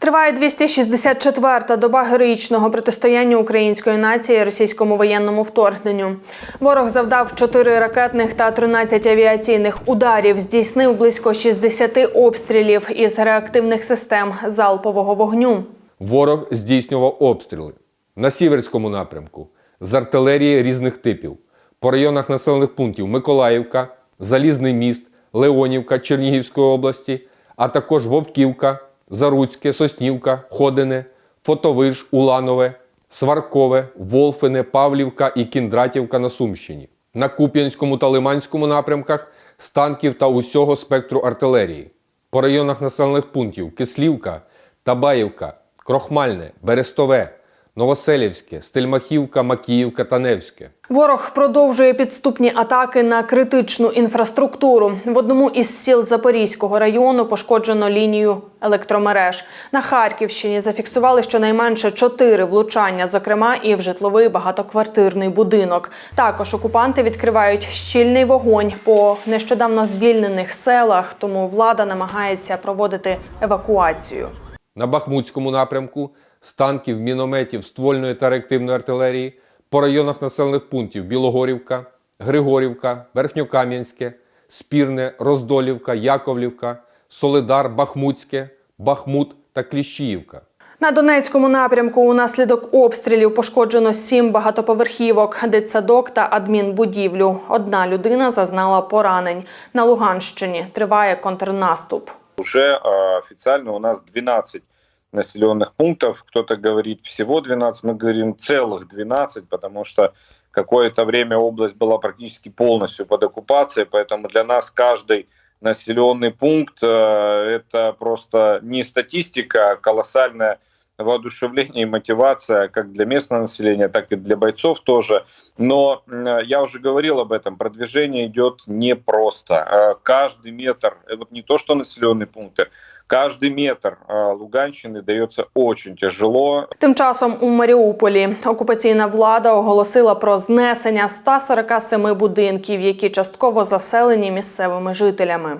Триває 264-та доба героїчного протистояння української нації російському воєнному вторгненню. Ворог завдав 4 ракетних та 13 авіаційних ударів, здійснив близько 60 обстрілів із реактивних систем залпового вогню. Ворог здійснював обстріли на сіверському напрямку з артилерії різних типів по районах населених пунктів Миколаївка, Залізний міст, Леонівка Чернігівської області, а також Вовківка, Заруцьке, Соснівка, Ходине, Фотовиш, Уланове, Сваркове, Волфине, Павлівка і Кіндратівка на Сумщині. На Куп'янському та Лиманському напрямках з танків та усього спектру артилерії. По районах населених пунктів Кислівка, Табаївка, Крохмальне, Берестове, Новоселівське, Стельмахівка, Макіївка та Невське. Ворог продовжує підступні атаки на критичну інфраструктуру. В одному із сіл Запорізького району пошкоджено лінію електромереж. На Харківщині зафіксували щонайменше чотири влучання, зокрема і в житловий багатоквартирний будинок. Також окупанти відкривають щільний вогонь по нещодавно звільнених селах, тому влада намагається проводити евакуацію. На Бахмутському напрямку з танків, мінометів, ствольної та реактивної артилерії по районах населених пунктів Білогорівка, Григорівка, Верхньокам'янське, Спірне, Роздолівка, Яковлівка, Солидар, Бахмутське, Бахмут та Кліщіївка. На Донецькому напрямку унаслідок обстрілів пошкоджено сім багатоповерхівок, дитсадок та адмінбудівлю. Одна людина зазнала поранень. На Луганщині триває контрнаступ. Уже э, официально у нас 12 населенных пунктов. Кто-то говорит всего 12, мы говорим целых 12, потому что какое-то время область была практически полностью под оккупацией, поэтому для нас каждый населенный пункт э, это просто не статистика, а колоссальное воодушевление и мотивация как для местного населения, так и для бойцов тоже. Но м, я уже говорил об этом, продвижение идет непросто. Э, Каждый метр, э, вот не то что населенные пункты, каждый метр э, Луганщины дается очень тяжело. Тим часом у Маріуполі окупаційна влада оголосила про знесення 147 будинків, які частково заселені місцевими жителями.